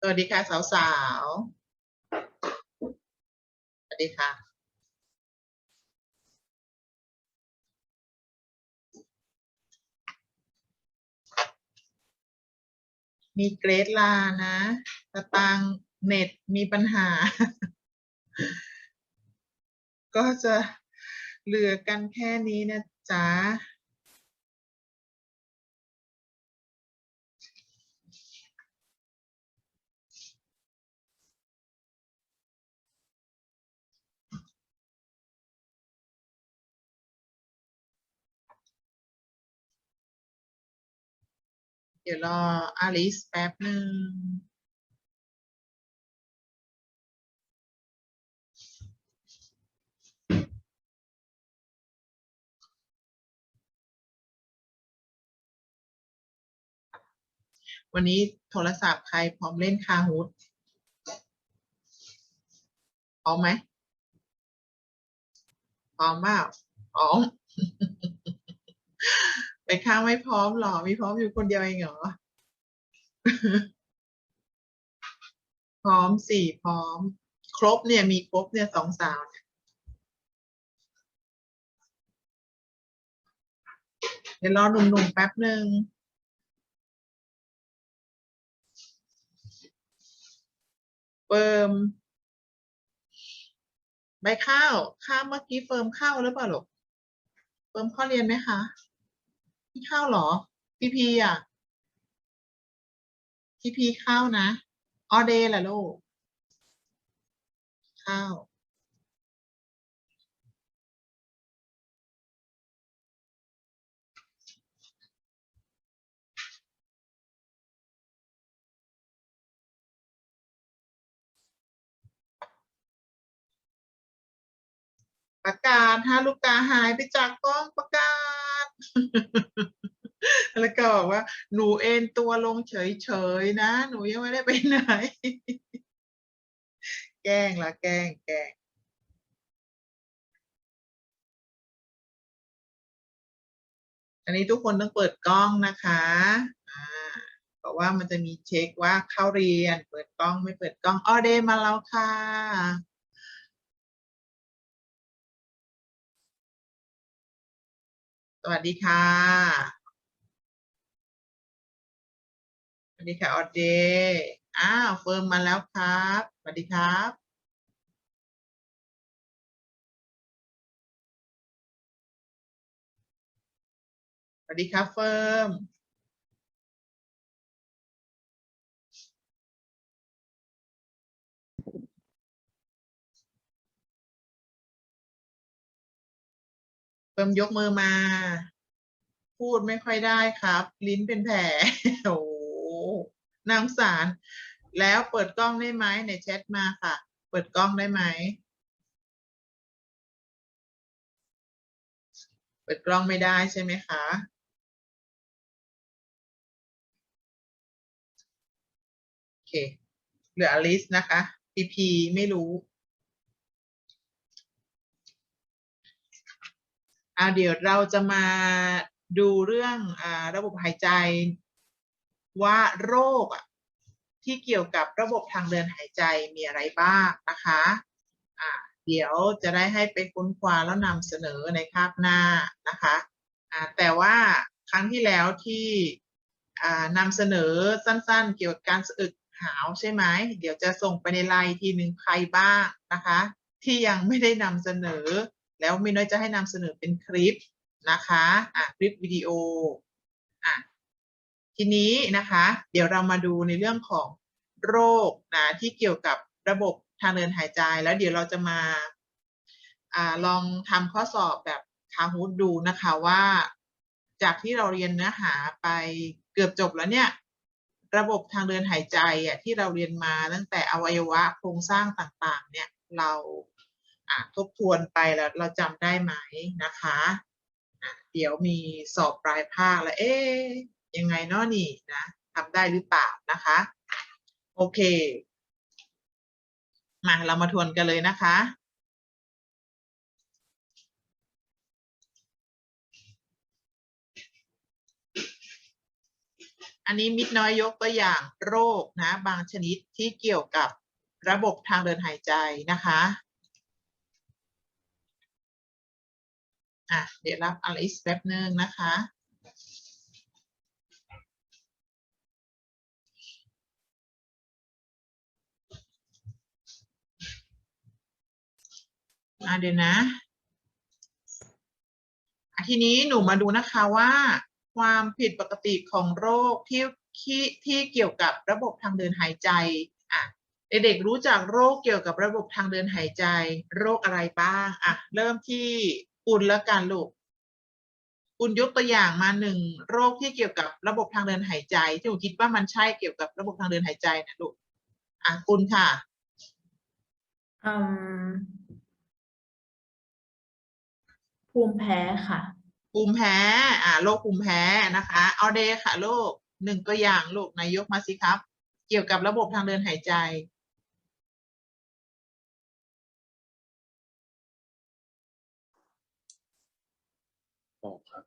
สวัสดีค่ะสาวสาวๆสวัสดีค่ะมีเกรดลานะสตางเน็ตมีปัญหา ก็จะเหลือกันแค่นี้นะจ๊ะ ดี๋ยวรออาลิสแป๊บหนึ่งวันนี้โทรศัพท์ใครพร้อมเล่นคาฮุดพร้อมไหมพร้อมเปล่าพร้อม ไปข้างไม่พร้อมหรอ มีพร้อมอยู่คนเดียวเองเหรอ พร้อมสี่พร้อม ครบเนี่ยมีครบเนี่ยสองสาวเดี๋ยวรอหนุ่มๆแป๊บหนึ่งเฟิร์มใบข้าว ข้าวเมื่อกี้เฟิร์มข้าวหรือเปล่าลูกเฟิร์มข้าเรียนไหมคะ พี่ข้าเหรอ พี่พีอะ พี่พีข้าวนะ ออเดย์แหละลูก ข้าว ประกาศถ้าลูกตาหายไปจากกล้องประกาศ แล้วก็บอกว่า หนูเอนตัวลงเฉยๆนะ หนูยังไม่ได้ไปไหน แกล้งละแกล้งแกล้งอันนี้ทุกคนต้องเปิดกล้องนะคะอ่าเพราะว่ามันจะมีเช็คว่าเข้าเรียน เปิดกล้องไม่เปิดกล้องออเดย์มาแล้วค่ะ วัสดีค่ะสวัสดีค่ะออเดย์อ้าวเฟิร์มมาแล้วครับสวัสดีครับสวัสดีครับเฟิร์ม เฟิร์มยกมือมา พูดไม่ค่อยได้ครับ ลิ้นเป็นแผลโอ้นางสาร แล้วเปิดกล้องได้ไหมในแชทมาค่ะ เปิดกล้องได้ไหม เปิดกล้องไม่ได้ใช่ไหมคะโอเค เหลืออลิสนะคะพีพีไม่รู้ อ่าเดี๋ยวเราจะมาดูเรื่องอ่าระบบหายใจ ว่าโรคอะที่เกี่ยวกับระบบทางเดินหายใจมีอะไรบ้างนะคะอ่าเดี๋ยวจะได้ให้ไปค้นคว้าแล้วนำเสนอในคาบหน้านะคะอ่าแต่ว่าครั้งที่แล้วที่อ่านำเสนอสั้นๆ เกี่ยวกับการสะอึกหาวใช่ไหมเดี๋ยวจะส่งไปในไลน์ทีหนึ่งใครบ้างนะคะ ที่ยังไม่ได้นำเสนอ แล้วมีน้อยจะให้นำเสนอเป็นคลิปนะคะอะคลิปวิดีโออะทีนี้นะคะ เดี๋ยวเรามาดูในเรื่องของโรคนะที่เกี่ยวกับระบบทางเดินหายใจ แล้วเดี๋ยวเราจะมาอ่าลองทำข้อสอบแบบคาฮูดดูนะคะว่า จากที่เราเรียนเนื้อหาไปเกือบจบแล้วเนี่ย ระบบทางเดินหายใจอะที่เราเรียนมาตั้งแต่อวัยวะโครงสร้างต่างๆ เนี่ยเรา ทบทวนไปแล้วเราจำได้ไหมนะคะะเดี๋ยวมีสอบปลายภาคแล้วเอ๊ยยังไงเนาะนี่นะทำได้หรือเปล่านะคะ โอเค มาเรามาทวนกันเลยนะคะอันนี้มิดน้อยยกตัวอย่างโรคนะ บางชนิดที่เกี่ยวกับระบบทางเดินหายใจนะคะ อะเดี๋ยวรับอลิสแป๊บนึงนะคะอะเดี๋ยวนะอะทีนี้หนูมาดูนะคะว่าความผิดปกติของโรคที่ที่ที่เกี่ยวกับระบบทางเดินหายใจอะเด็กๆรู้จักโรคเกี่ยวกับระบบทางเดินหายใจ โรคอะไรบ้างอะเริ่มที่ อุ่นแล้วกันลูกอุ่นยกตัวอย่างมาหนึ่งโรคที่เกี่ยวกับระบบทางเดินหายใจที่หนูคิดว่ามันใช่เกี่ยวกับระบบทางเดินหายใจนะลูกอะคุณค่ะอืมภูมิแพ้ค่ะภูมิแพ้ อ่าโรคภูมิแพ้นะคะ เอาเดค่ะ โรคหนึ่งตัวอย่างลูกนายกมาสิครับ เกี่ยวกับระบบทางเดินหายใจ หอบครับ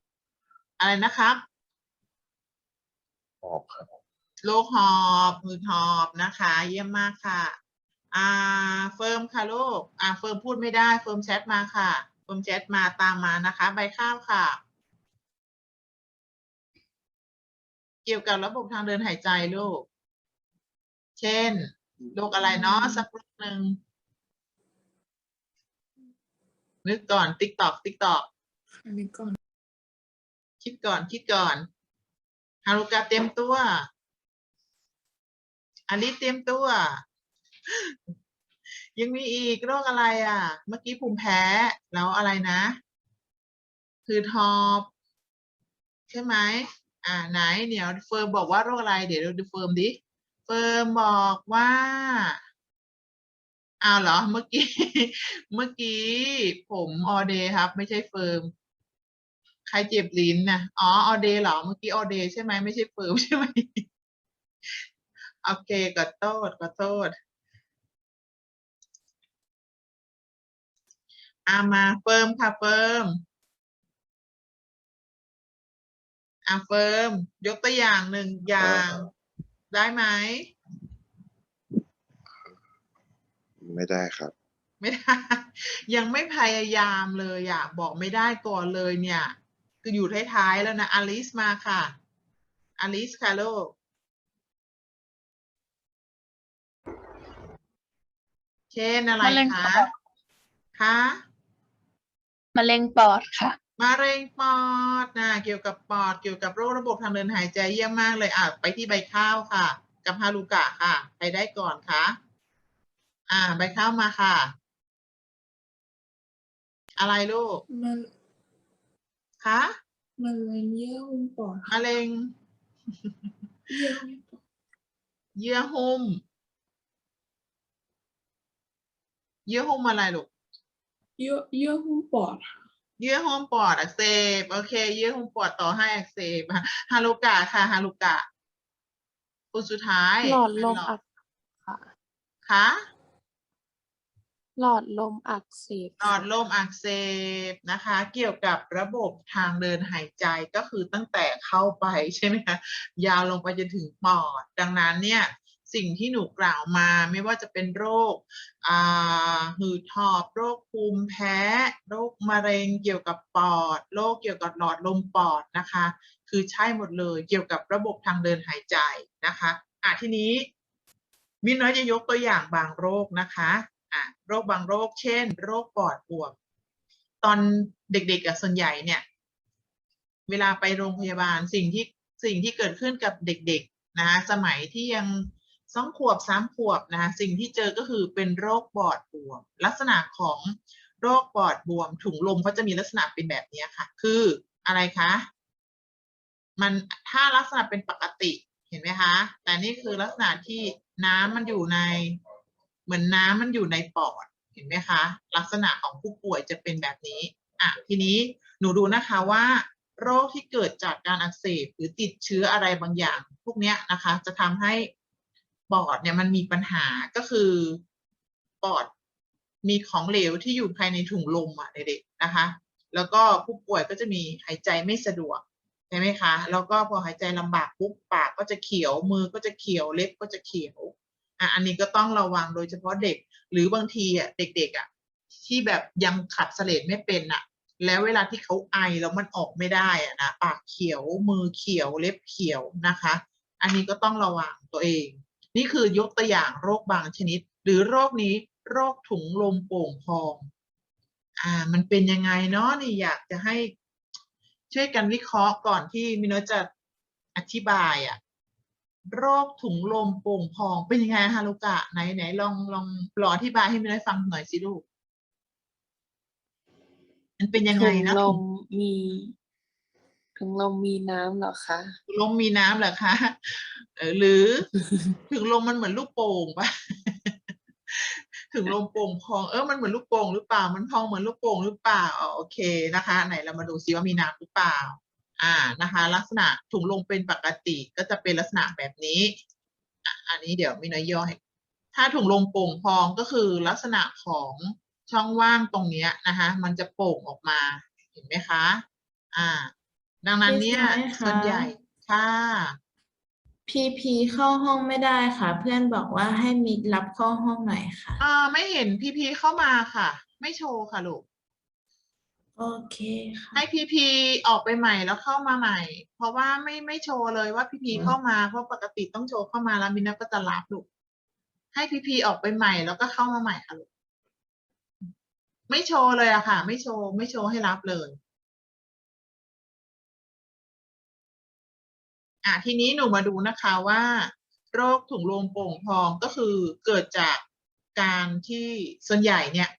อะไรนะครับหอบครับ โรคหอบมือหอบนะคะ เยี่ยมมากค่ะ อ่า เฟิร์มค่ะลูก อ่า เฟิร์มพูดไม่ได้ เฟิร์มแชทมาค่ะ เฟิร์มแชทมาตามมานะคะ ใบข้าวค่ะ เกี่ยวกับระบบทางเดินหายใจลูก เช่น โรคอะไรเนาะสักโรคหนึ่งนึกก่อน ติ๊กตอก ติ๊กตอก อันนี้ก่อน คิดก่อนคิดก่อนฮารุกาเตรียมตัวอลิสเตรียมตัว ยังมีอีกโรคอะไรอะ เมื่อกี้ภูมิแพ้ แล้วอะไรนะ คือทอบ ใช่ไหมอ่า ไหนเดี๋ยวเฟิร์มบอกว่าโรคอะไร เดี๋ยวดูเฟิร์มดิ เฟิร์มบอกว่าอ้าวเหรอ เมื่อกี้ เมื่อกี้ ผมออเดย์ครับ ไม่ใช่เฟิร์ม ใครเจ็บลิ้นนะอ๋อออเดย์เหรอ เมื่อกี้ออเดย์ใช่ไหมไม่ใช่เฟิร์มใช่ไหมโอเคขอโทษขอโทษอามาเฟิร์มค่ะเฟิร์มอะเฟิร์มยกตัวอย่างหนึ่งอย่าง ได้ไหม ไม่ได้ครับ ไม่ได้ ยังไม่พยายามเลยอะ บอกไม่ได้ก่อนเลยเนี่ย คืออยู่ท้ายๆแล้วนะอลิสมาค่ะอลิสค่ะลูกเช่นอะไรมะเร็งคะปอด คะมะเร็งปอดค่ะ มะเร็งปอดนะเกี่ยวกับปอดเกี่ยวกับโรคระบบทางเดินหายใจเยี่ยมมากเลยอะไปที่ใบข้าวค่ะ กับฮารุกะค่ะ ไปได้ก่อนค่ะ อ่า ใบข้าวมาค่ะ อะไรลูก มัน คะมันเลยเยื่อหุ้มปอดมะเร็ง เยื่อหุ้มปอดเยื่อหุ้ม เยื่อหุ้มอะไรลูก เยื่อเยื่อหุ้มปอดค่ะเยื่อหุ้มปอดอักเสบ โอเค เยื่อหุ้มปอดต่อให้อักเสบฮารุกะค่ะฮารุกะคนสุดท้ายหลอดลมอักค่ะ คะ หลอดลมอักเสบหลอดลมอักเสบนะคะ เกี่ยวกับระบบทางเดินหายใจก็คือตั้งแต่เข้าไปใช่ไหมคะยาวลงไปจนถึงปอด ดังนั้นเนี่ยสิ่งที่หนูกล่าวมาไม่ว่าจะเป็นโรคอ่าหืดหอบ โรคภูมิแพ้ โรคมะเร็งเกี่ยวกับปอด โรคเกี่ยวกับหลอดลมปอดนะคะ คือใช่หมดเลยเกี่ยวกับระบบทางเดินหายใจนะคะอะทีนี้มินน้อยจะยกตัวอย่างบางโรคนะคะ อะโรคบางโรค เช่น โรคปอดบวม ตอนเด็กๆอะส่วนใหญ่เนี่ย เวลาไปโรงพยาบาลสิ่งที่สิ่งที่เกิดขึ้นกับเด็กๆนะคะสมัยที่ยังสองขวบสามขวบนะคะสิ่งที่เจอก็คือเป็นโรคปอดบวม ลักษณะของโรคปอดบวม ถุงลมเขาจะมีลักษณะเป็นแบบนี้ค่ะ คืออะไรคะมันถ้าลักษณะเป็นปกติเห็นไหมคะ แต่นี่คือลักษณะที่น้ำมันอยู่ใน เหมือนน้ำมันอยู่ในปอดเห็นไหมคะ ลักษณะของผู้ป่วยจะเป็นแบบนี้อะทีนี้หนูดูนะคะว่า โรคที่เกิดจากการอักเสบหรือติดเชื้ออะไรบางอย่าง พวกเนี้ยนะคะ จะทำให้ปอดเนี่ยมันมีปัญหาก็คือปอดมีของเหลวที่อยู่ภายในถุงลมอะเด็กๆนะคะ แล้วก็ผู้ป่วยก็จะมีหายใจไม่สะดวกใช่ไหมคะ แล้วก็พอหายใจลำบากปุ๊บปากก็จะเขียวมือก็จะเขียวเล็บก็จะเขียว อะอันนี้ก็ต้องระวังโดยเฉพาะเด็ก หรือบางทีอะเด็กๆอะที่แบบยังขับเสลดไม่เป็นอะ แล้วเวลาที่เขาไอแล้วมันออกไม่ได้อะนะปากเขียวมือเขียวเล็บเขียวนะคะ อันนี้ก็ต้องระวังตัวเอง นี่คือยกตัวอย่างโรคบางชนิด หรือโรคนี้โรคถุงลมโป่งพอง อ่า มันเป็นยังไงเนาะนี่อยากจะให้ช่วยกันวิเคราะห์ก่อนที่มิโนจะอธิบายอะ โรคถุงลมโป่งพองเป็นยังไงฮะลูกะไหนไหนลองลองลองอธิบายให้มิโนฟังหน่อยสิลูก มันเป็นยังไงถุงนะลถุมงมีถุงลมมีน้ำเหรอคะถุงลมมีน้ำเหรอคะเออหรือถึงลมมันเหมือนลูกโป่งปะถึงลมโป่งพองเออมันเหมือนลูกโป่งหรือเปล่า มันพองเหมือนลูกโป่งหรือเปล่าอ๋อโอเคนะคะ ไหนเรามาดูซิว่ามีน้ำหรือเปล่า อ่านะคะลักษณะถุงลมเป็นปกติก็จะเป็นลักษณะแบบนี้อะอันนี้เดี๋ยวมีน้อยย่อย ถ้าถุงลมโป่งพองก็คือลักษณะของช่องว่างตรงเนี้ยนะคะมันจะโป่งออกมาเห็นไหมคะอ่า ดังนั้นเนี่ยพี่สายคะส่วนใหญ่ค่ะพีพีเข้าห้องไม่ได้ค่ะ เพื่อนบอกว่าให้มิดรับเข้าห้องหน่อยค่ะอ่าไม่เห็นพีพีเข้ามาค่ะ ไม่โชว์ค่ะลูก โอเคค่ะ ให้พีพีออกไปใหม่แล้วเข้ามาใหม่ เพราะว่าไม่ไม่โชว์เลยว่าพีพีเข้ามาเพราะปกติต้องโชว์เข้ามาแล้วมินนาก็จะรับลูกให้พีพีออกไปใหม่แล้วก็เข้ามาใหม่ค่ะลูกไม่โชว์เลยอะค่ะ ไม่โชว์ไม่โชว์ให้รับเลย อะทีนี้หนูมาดูนะคะว่า โรคถุงลมโป่งพองก็คือเกิดจากการที่ส่วนใหญ่เนี่ย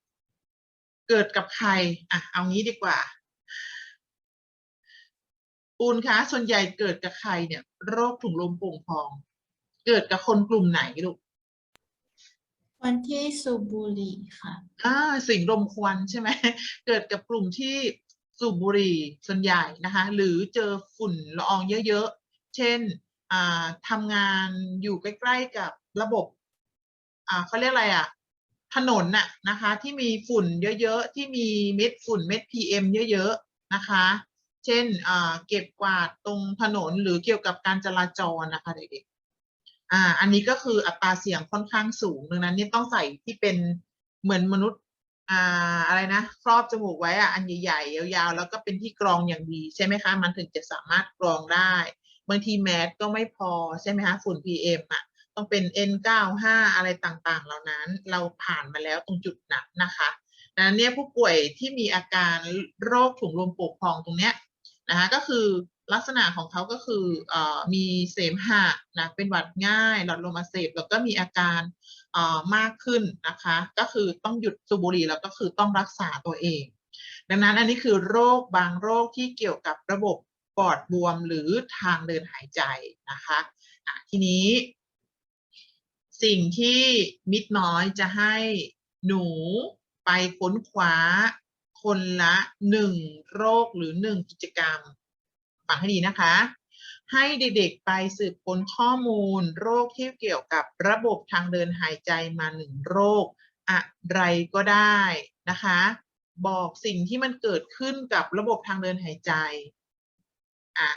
เกิดกับใครอะเอางี้ดีกว่าปูนคะส่วนใหญ่เกิดกับใครเนี่ย โรคถุงลมโป่งพอง เกิดกับคนกลุ่มไหนลูกวันที่สูบบุหรี่ค่ะอ่าสิ่งรมควันใช่ไหมเกิดกับกลุ่มที่สูบบุหรี่ส่วนใหญ่นะคะ หรือเจอฝุ่นละอองเยอะๆ เช่นอ่าทำงานอยู่ใกล้ๆกับระบบอ่าเขาเรียกอะไรอะ ถนนน่ะนะคะ ที่มีฝุ่นเยอะๆ ที่มีเม็ดฝุ่นเม็ด PM เยอะๆนะคะ เช่นเก็บกวาดตรงถนนหรือเกี่ยวกับการจราจรนะคะเด็กๆอ่าอันนี้ก็คืออัตราเสี่ยงค่อนข้างสูงดังนั้นนี่ต้องใส่ที่เป็นเหมือนมนุษย์อ่าอะไรนะครอบจมูกไว้อะอันใหญ่ๆยาวๆ แล้วก็เป็นที่กรองอย่างดีใช่ไหมคะ มันถึงจะสามารถกรองได้ บางทีแมสก็ไม่พอใช่ไหมคะฝุ่น PM อะ ต้องเป็น N95 อะไรต่างๆ เหล่านั้นเราผ่านมาแล้วตรงจุดนั้นนะคะดังนั้นเนี่ยผู้ป่วยที่มีอาการโรคถุงลมโป่งพองตรงเนี้ยนะคะก็คือลักษณะของเขาก็คืออมีเสมหะนะเป็นหวัดง่าย หลอดลมอักเสบแล้วก็มีอาการมากขึ้นนะคะ ก็คือต้องหยุดสูบบุหรี่แล้วก็คือต้องรักษาตัวเอง ดังนั้นอันนี้คือโรคบางโรคที่เกี่ยวกับระบบปอดบวมหรือทางเดินหายใจนะคะะทีนี้ สิ่งที่มิตรน้อยจะให้หนูไปค้นคว้าคนละหนึ่งโรคหรือหนึ่งกิจกรรมฟังให้ดีนะคะ ให้เด็กๆไปสืบค้นข้อมูล โรคที่เกี่ยวกับระบบทางเดินหายใจมาหนึ่งโรค อะไรก็ได้นะคะ บอกสิ่งที่มันเกิดขึ้นกับระบบทางเดินหายใจอะ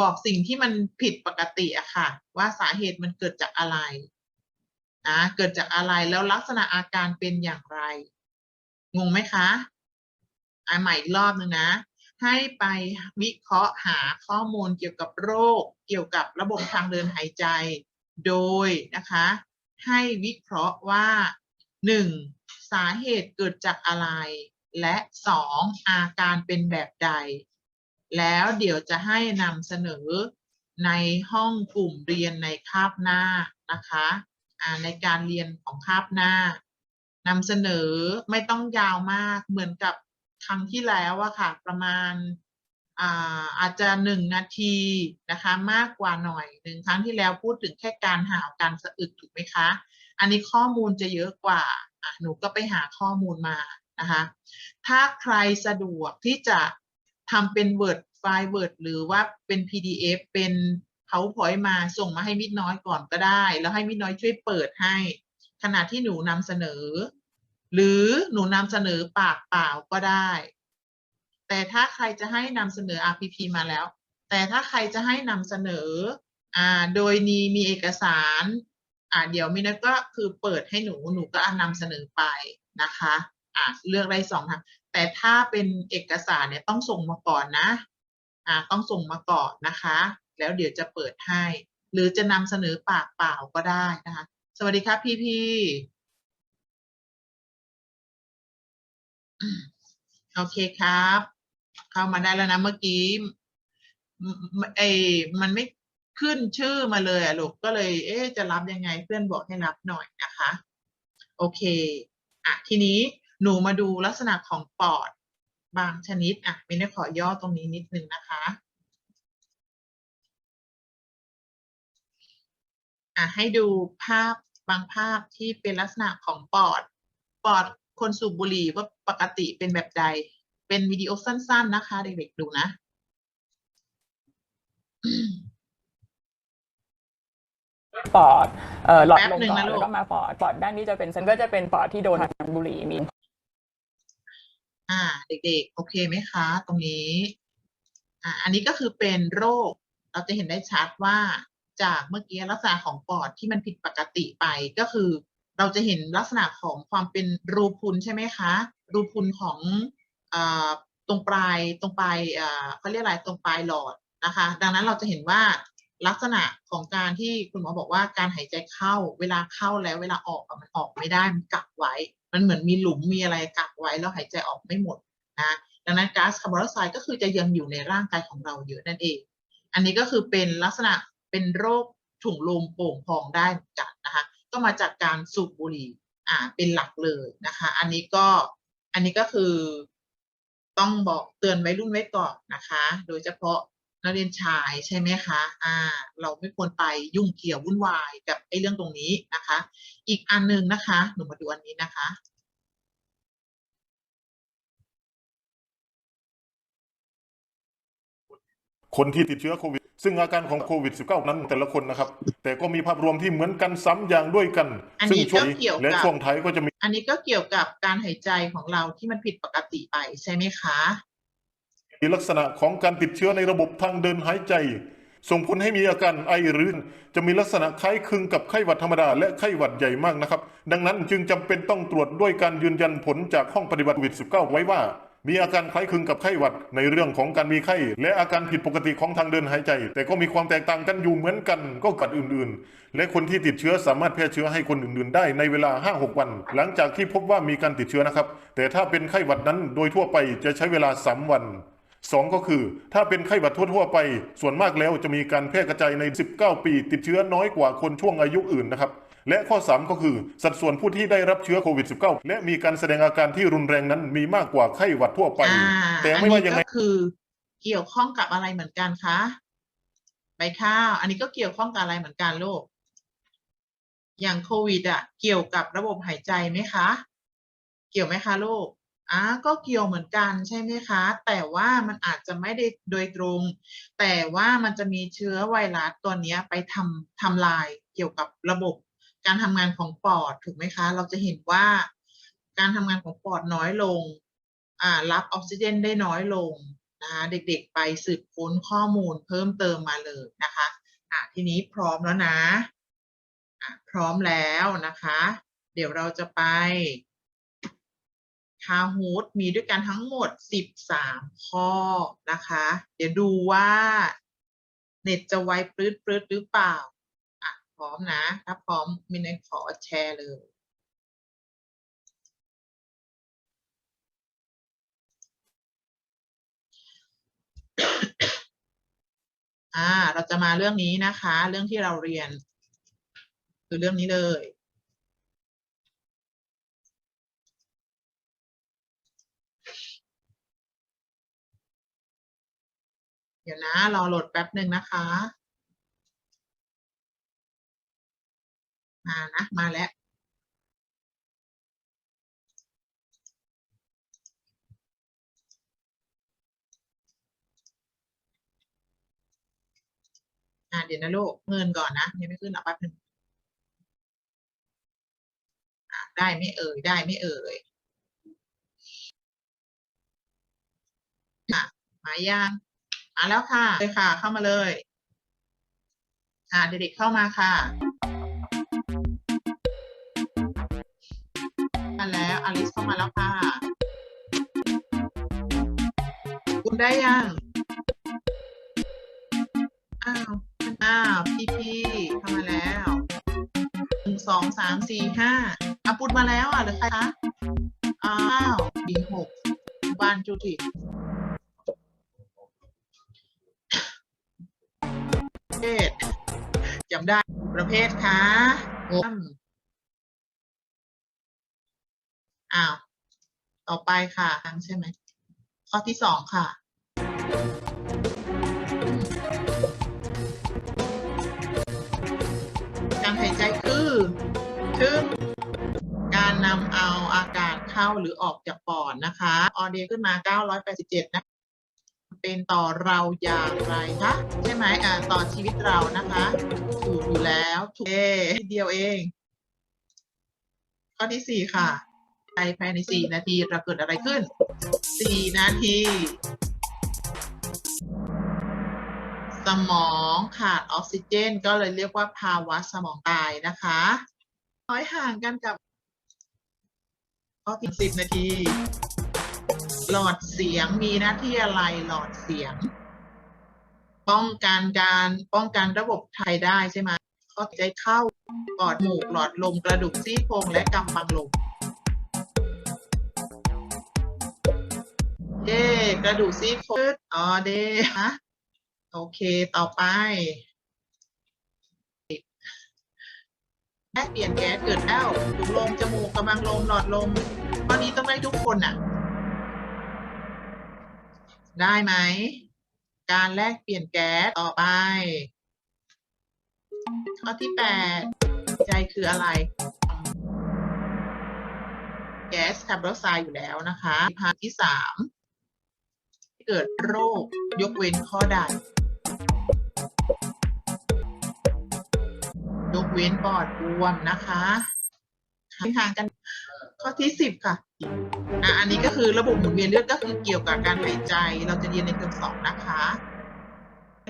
บอกสิ่งที่มันผิดปกติอะค่ะ ว่าสาเหตุมันเกิดจากอะไร นะเกิดจากอะไรแล้วลักษณะอาการเป็นอย่างไร งงไหมคะอ่าใหม่อีกรอบหนึ่งนะ ให้ไปวิเคราะห์หาข้อมูลเกี่ยวกับโรค เกี่ยวกับระบบทางเดินหายใจ โดยนะคะ ให้วิเคราะห์ว่าหนึ่งสาเหตุเกิดจากอะไร และสองอาการเป็นแบบใด แล้วเดี๋ยวจะให้นำเสนอในห้องกลุ่มเรียนในคาบหน้านะคะ ในการเรียนของคาบหน้านำเสนอไม่ต้องยาวมากเหมือนกับครั้งที่แล้วอะค่ะ ประมาณอาอาจจะหนึ่งนาทีนะคะมากกว่าหน่อยหนึ่งครั้งที่แล้วพูดถึงแค่การหาวการสะอึกถูกไหมคะ อันนี้ข้อมูลจะเยอะกว่าหนูก็ไปหาข้อมูลมานะคะ ถ้าใครสะดวกที่จะทำเป็น Word ไฟล์ Word หรือว่าเป็น PDF เป็น PowerPoint มาส่งมาให้มิดน้อยก่อนก็ได้ แล้วให้มิดน้อยช่วยเปิดให้ ขณะที่หนูนำเสนอ หรือหนูนำเสนอปากเปล่าก็ได้ แต่ถ้าใครจะให้นำเสนอ RPP มาแล้ว แต่ถ้าใครจะให้นำเสนออ่าโดยมีมีเอกสารอ่าเดี๋ยวมินก็คือเปิดให้หนูหนูก็อานำเสนอไปนะคะอ่าเลือกได้สองทางแต่ถ้าเป็นเอกสารเนี่ยต้องส่งมาก่อนนะอ่าต้องส่งมาก่อนนะคะ แล้วเดี๋ยวจะเปิดให้ หรือจะนำเสนอปากเปล่าก็ได้นะคะ สวัสดีครับพี่พี่โอเคครับ เข้ามาได้แล้วนะเมื่อกี้มมเอมันไม่ขึ้นชื่อมาเลยอะลูกก็เลย เอ๊จะรับยังไงเพื่อนบอกให้รับหน่อยนะคะ โอเคอะทีนี้หนูมาดูลักษณะของปอดบางชนิดอะไม่ได้ขอย่อตรงนี้นิดนึงนะคะ อะให้ดูภาพบางภาพที่เป็นลักษณะของปอด ปอดคนสูบบุหรี่ว่าปกติเป็นแบบใด เป็นวิดีโอสั้น ๆ นะคะ เด็ก ๆ ดูนะปอดเอ่อหลอดแป๊บลมหนึ่งก่อนนะลูกแล้วก็มาปอด ปอดด้านนี้จะเป็นฉันก็จะเป็นปอดที่โดนบุหรี่มีอ่า เด็กๆ โอเคไหมคะ ตรงนี้ อ่า อันนี้ก็คือเป็นโรค เราจะเห็นได้ชัดว่า จากเมื่อกี้ลักษณะของปอดที่มันผิดปกติไปก็คือ เราจะเห็นลักษณะของความเป็นรูพุนใช่ไหมคะ รูพุนของอตรงปลายตรงปลายเขาเรียกอะไรตรงปลายหลอดนะคะ ดังนั้นเราจะเห็นว่าลักษณะของการที่คุณหมอบอกว่าการหายใจเข้าเวลาเข้าแล้วเวลาออกมันออกไม่ได้มันกักไว้ มันเหมือนมีหลุมมีอะไรกักไว้แล้วหายใจออกไม่หมดนะดังนั้นก๊าซคาร์บอนไดออกไซด์ก็คือจะยังอยู่ในร่างกายของเราเยอะนั่นเอง อันนี้ก็คือเป็นลักษณะ เป็นโรคถุงลมโป่งพองได้เหมือนกันนะคะก็มาจากการสูบบุหรี่อ่าเป็นหลักเลยนะคะ อันนี้ก็อันนี้ก็คือต้องบอกเตือนไว้รุ่นไว้ก่อนนะคะ โดยเฉพาะนักเรียนชายใช่ไหมคะอ่าเราไม่ควรไปยุ่งเกี่ยววุ่นวายกับไอ้เรื่องตรงนี้นะคะ อีกอันหนึ่งนะคะ หนูมาดูอันนี้นะคะคนที่ติดเชื้อโควิด ซึ่งอาการของโควิด -19 นั้นแต่ละคนนะครับ แต่ก็มีภาพรวมที่เหมือนกันซ้ำอย่างด้วยกัน อันซึ่งนี้ช่วงก็เกี่ยวกับและช่วงท้ายก็จะมี อันนี้ก็เกี่ยวกับการหายใจของเราที่มันผิดปกติไปใช่ไหมคะลักษณะของการติดเชื้อในระบบทางเดินหายใจ ส่งผลให้มีอาการไอหรือจะมีลักษณะคล้ายคลึงกับไข้หวัดธรรมดาและไข้หวัดใหญ่มากนะครับ ดังนั้นจึงจำเป็นต้องตรวจด้วยการยืนยันผลจากห้องปฏิบัติโควิด -19 ไว้ว่า มีอาการคล้ายคลึงกับไข้หวัดในเรื่องของการมีไข้ และอาการผิดปกติของทางเดินหายใจ แต่ก็มีความแตกต่างกันอยู่เหมือนกันก็กัดอื่น ๆ และคนที่ติดเชื้อสามารถแพร่เชื้อให้คนอื่น ๆ ได้ในเวลา 5-6 วัน หลังจากที่พบว่ามีการติดเชื้อนะครับ แต่ถ้าเป็นไข้หวัดนั้นโดยทั่วไปจะใช้เวลา 3 วันสองก็คือถ้าเป็นไข้หวัดทั่วๆไป ส่วนมากแล้วจะมีการแพร่กระจายใน 19 ปี ติดเชื้อน้อยกว่าคนช่วงอายุอื่นนะครับ และข้อ 3 ก็คือ สัดส่วนผู้ที่ได้รับเชื้อโควิด -19 และมีการแสดงอาการที่รุนแรงนั้นมีมากกว่าไข้หวัดทั่วไป อ่าแต่อันไม่ว่านี้ยังไงก็คือ เกี่ยวข้องกับอะไรเหมือนกันคะใบข้าว อันนี้ก็เกี่ยวข้องกับอะไรเหมือนกันลูกอย่างโควิดอะเกี่ยวกับระบบหายใจไหมคะ เกี่ยวไหมคะลูกอ่าก็เกี่ยวเหมือนกันใช่ไหมคะ แต่ว่ามันอาจจะไม่ได้โดยตรง แต่ว่ามันจะมีเชื้อไวรัสตัวเนี้ยไปทำทำลายเกี่ยวกับระบบ การทำงานของปอดถูกไหมคะ เราจะเห็นว่าการทำงานของปอดน้อยลงรับออกซิเจนได้น้อยลงนะคะเด็กๆไปสืบค้นข้อมูลเพิ่มเติมมาเลยนะคะอะทีนี้พร้อมแล้วนะอะพร้อมแล้วนะคะ เดี๋ยวเราจะไปคาฮูดมีด้วยกันทั้งหมด 13 ข้อนะคะ เดี๋ยวดูว่า เน็ตจะไวปื๊ดปื๊ดหรือเปล่า ร้อมนะ ถ้าพร้อมมินขอแชร์เลย อ่า เราจะมาเรื่องนี้นะคะ เรื่องที่เราเรียน คือเรื่องนี้เลยเดี๋ยวนะ รอโหลดแป๊บหนึ่งนะคะ มานะ มาแล้ว อ่าเดี๋ยวนะลูกเงินก่อนนะยังไม่ขึ้นหรอกแป๊บนึงอ่าได้ไม่เอ่ย ได้ไม่เอ่ยอะมายังมาแล้วค่ะเลยค่ะ เข้ามาเลยอ่าเด็กๆเข้ามาค่ะ อลิสเข้ามาแล้วค่ะ คุณได้ยัง อ้าวอ้าวพี่พี่เข้ามาแล้วหนึ่งสองสามสี่ห้าอาปุดมาแล้วอะหรือใครคะอ้าวบีหกบานจุติประเภทจำได้ประเภทคะอืม อ้าว ต่อไปค่ะอันใช่ไหม ข้อที่สองค่ะ การหายใจคือคือการนำเอาอากาศเข้าหรือออกจากปอดนะคะ ออเดียขึ้นมา 987 นะเป็นต่อเราอย่างไรคะใช่ไหมอ่าต่อชีวิตเรานะคะ ถูกอยู่แล้วถูกเอนิดเดียวเอง ข้อที่สี่ค่ะ ภายในสี่นาทีเราเกิดอะไรขึ้นสี่นาที สมองขาดออกซิเจน ก็เลยเรียกว่าภาวะสมองตายนะคะน้อยห่างกันกับข้อที่สิบนาที หลอดเสียงมีหน้าที่อะไรหลอดเสียง ป้องกันการป้องกันระบบไทยได้ใช่ไหมข้อใจเข้าปอดหมูกหลอดลมกระดูกซี่โครงและกำบังลม เย่กระดูกซี่โครงอ๋อเด้ฮะโอเค ต่อไปแลกเปลี่ยนแก๊สเกิดแล้วถุงลมจมูกกำลังลมหลอดลมข้อนี้ต้องได้ทุกคนน่ะได้ไหม การแลกเปลี่ยนแก๊สต่อไป ข้อที่แปดใจคืออะไร แก๊สคาร์บอนไดออกไซด์อยู่แล้วนะคะพาที่สาม เกิดโรค ยกเว้นข้อใด ยกเว้นปอดบวมนะคะห่างกันข้อที่สิบค่ะอะ อันนี้ก็คือระบบหมุนเวียนเลือดก็คือเกี่ยวกับการหายใจ เราจะเรียนในเทอมสองนะคะ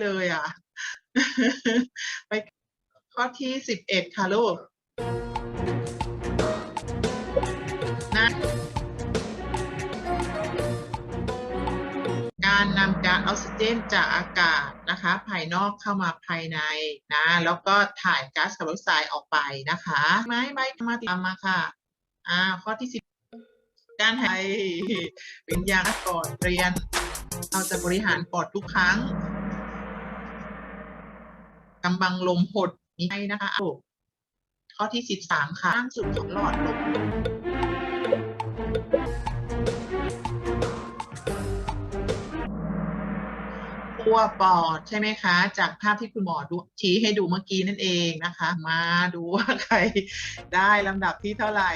เลยอะ ไปข้อที่สิบเอ็ดค่ะลูก นำก๊าซออกซิเจนจากอากาศนะคะภายนอกเข้ามาภายในนะแล้วก็ถ่ายก๊าซคาร์บอนไดออกไซด์ออกไปนะคะไม่ไม่มาตามมาค่ะอ่าข้อที่สิบการหายเป็นยาก่อนเรียน เราจะบริหารปอดทุกครั้งกำบังลมหดมีให้นะคะข้อที่สิบสามค่ะข้างสุดของหลอดลม ตัวปอดใช่ไหมคะ จากภาพที่คุณหมอดูชี้ให้ดูเมื่อกี้นั่นเองนะคะ มาดูว่าใครได้ลำดับที่เท่าไหร่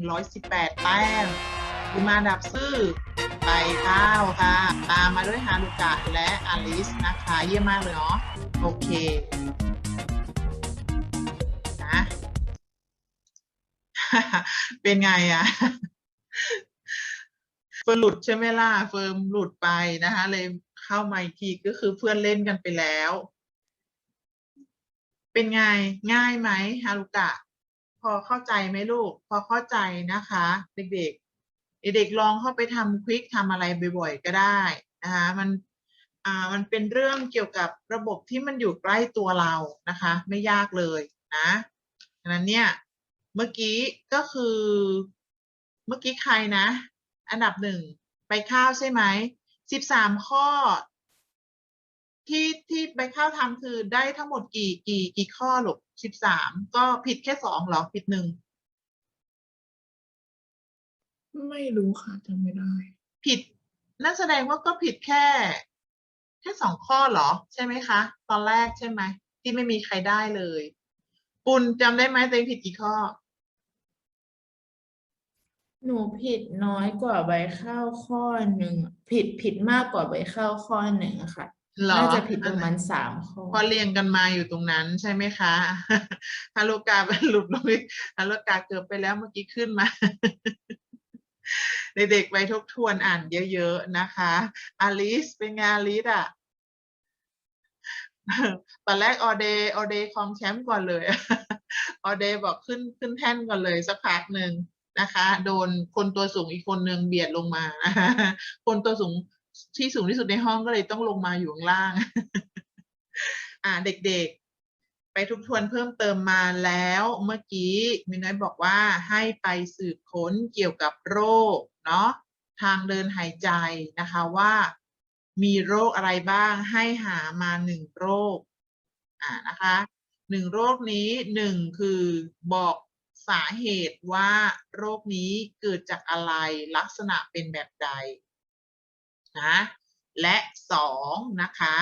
7,118 แต้มคุณมาอันดับซื่อไปข้าวค่ะ ตามมาด้วยฮารุกะและอลิสนะคะ เยี่ยมมากเลยเนาะโอเคนะเป็นไงอะเฟิร์มหลุดใช่ไหมล่ะ เฟิร์มหลุดไปนะคะเลย เข้ามาอีกทีก็คือเพื่อนเล่นกันไปแล้ว เป็นไงง่ายไหมฮารุกะ พอเข้าใจไหมลูก พอเข้าใจนะคะ เด็กๆ เด็กๆลองเข้าไปทำควิกทำอะไรบ่อยๆก็ได้นะคะมันอ่ามันเป็นเรื่องเกี่ยวกับระบบที่มันอยู่ใกล้ตัวเรานะคะ ไม่ยากเลยนะฉะนั้นเนี่ยเมื่อกี้ก็คือเมื่อกี้ใครนะ อันดับหนึ่งไปข้าวใช่ไหม สิบสามข้อ ที่ที่ไปข้าวทำคือได้ทั้งหมดกี่กี่กี่ข้อหรอกสิบสามก็ผิดแค่สองเหรอผิดหนึ่งไม่รู้ค่ะจำไม่ได้ ผิดนั่นแสดงว่าก็ผิดแค่ แค่สองข้อเหรอ ใช่ไหมคะ ตอนแรกใช่ไหมที่ไม่มีใครได้เลย ปุณจำได้ไหมตัวเองผิดกี่ข้อ หนูผิดน้อยกว่าใบข้าวข้อหนึ่งผิดผิดมากกว่าใบข้าวข้อหนึ่งอะค่ะเหรอน่าจะผิดประมาณสามข้อพอเรียงกันมาอยู่ตรงนั้นใช่ไหมคะฮารุกาหลุดลงไปฮารุกาเกือบไปแล้วเมื่อกี้ขึ้นมาเด็กๆไปทบทวนอ่านเยอะๆนะคะอลิสเป็นไงอลิสอะตอนแรกออเดย์ออเดย์ครองแชมป์ก่อนเลยออเดย์บอกขึ้นขึ้นแท่นก่อนเลยสักพักหนึ่ง นะคะ โดนคนตัวสูงอีกคนนึงเบียดลงมา คนตัวสูงที่สูงที่สุดในห้องก็เลยต้องลงมาอยู่ข้างล่าง อ่าเด็กๆ ไปทบทวนเพิ่มเติมมาแล้วเมื่อกี้มิน้อยบอกว่าให้ไปสืบค้นเกี่ยวกับโรคเนาะทางเดินหายใจนะคะว่ามีโรคอะไรบ้างให้หามาหนึ่งโรคอ่านะคะหนึ่งโรคนี้หนึ่งคือบอก สาเหตุว่าโรคนี้เกิดจากอะไรลักษณะเป็นแบบใดนะและสองนะคะ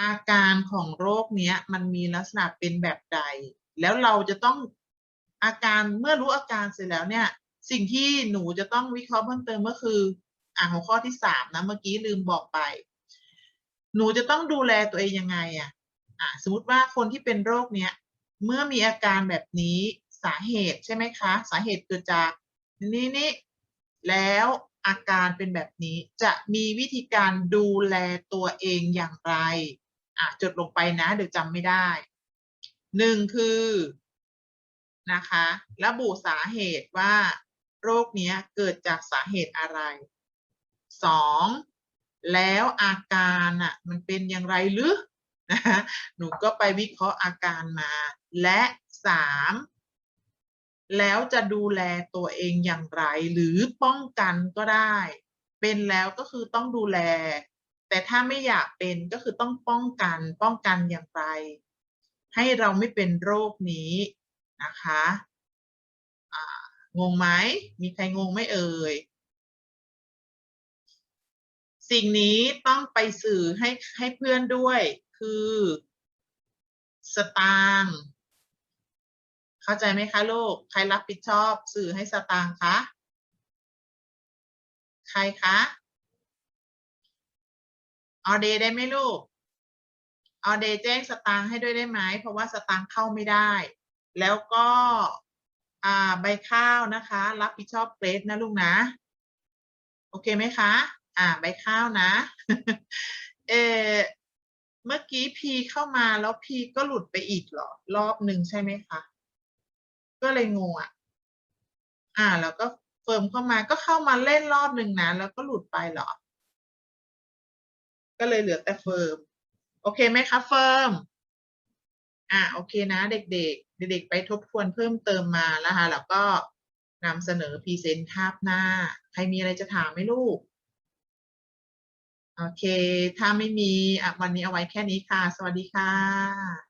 อาการของโรคเนี้ยมันมีลักษณะเป็นแบบใด แล้วเราจะต้องอาการเมื่อรู้อาการเสร็จแล้วเนี่ย สิ่งที่หนูจะต้องวิเคราะห์เพิ่มเติมก็คืออ่าหัวข้อที่สามนะเมื่อกี้ลืมบอกไป หนูจะต้องดูแลตัวเองยังไงอะอะสมมติว่าคนที่เป็นโรคเนี้ยเมื่อมีอาการแบบนี้ สาเหตุใช่ไหมคะ สาเหตุเกิดจากนี่นี่แล้วอาการเป็นแบบนี้จะมีวิธีการดูแลตัวเองอย่างไรอะจดลงไปนะ เดี๋ยวจำไม่ได้หนึ่งคือนะคะระบุสาเหตุว่าโรคเนี้ยเกิดจากสาเหตุอะไรสองแล้วอาการอะมันเป็นอย่างไรหรือนะหนูก็ไปวิเคราะห์อาการมา และสาม แล้วจะดูแลตัวเองอย่างไร หรือป้องกันก็ได้ เป็นแล้วก็คือต้องดูแล แต่ถ้าไม่อยากเป็นก็คือต้องป้องกัน ป้องกันอย่างไร ให้เราไม่เป็นโรคนี้นะคะงงไหม มีใครงงไหมเอ่ย สิ่งนี้ต้องไปสื่อให้ให้เพื่อนด้วย คือ สตางค์ เข้าใจไหมคะลูก ใครรับผิดชอบสื่อให้สตางค์คะ ใครคะออเดย์ได้ไหมลูกออเดย์แจ้งสตางค์ให้ด้วยได้ไหม เพราะว่าสตางค์เข้าไม่ได้ แล้วก็อ่าใบข้าวนะคะ รับผิดชอบเกรดนะลูกนะ โอเคไหมคะ อ่า ใบข้าวนะ เออเมื่อกี้พีเข้ามาแล้วพีก็หลุดไปอีกเหรอ รอบหนึ่งใช่ไหมคะ ก็เลยงงอะ อ่า แล้วก็เฟิร์มเข้ามาก็เข้ามาเล่นรอบหนึ่งนะแล้วก็หลุดไปหรอ ก็เลยเหลือแต่เฟิร์ม โอเคไหมคะเฟิร์ม อ่าโอเคนะ เด็กๆ เด็กๆ ไปทบทวนเพิ่มเติมมาแล้วค่ะแล้วก็นำเสนอพรีเซนต์ภาพหน้า ใครมีอะไรจะถามไหมลูก โอเค ถ้าไม่มีอะวันนี้เอาไว้แค่นี้ค่ะ สวัสดีค่ะ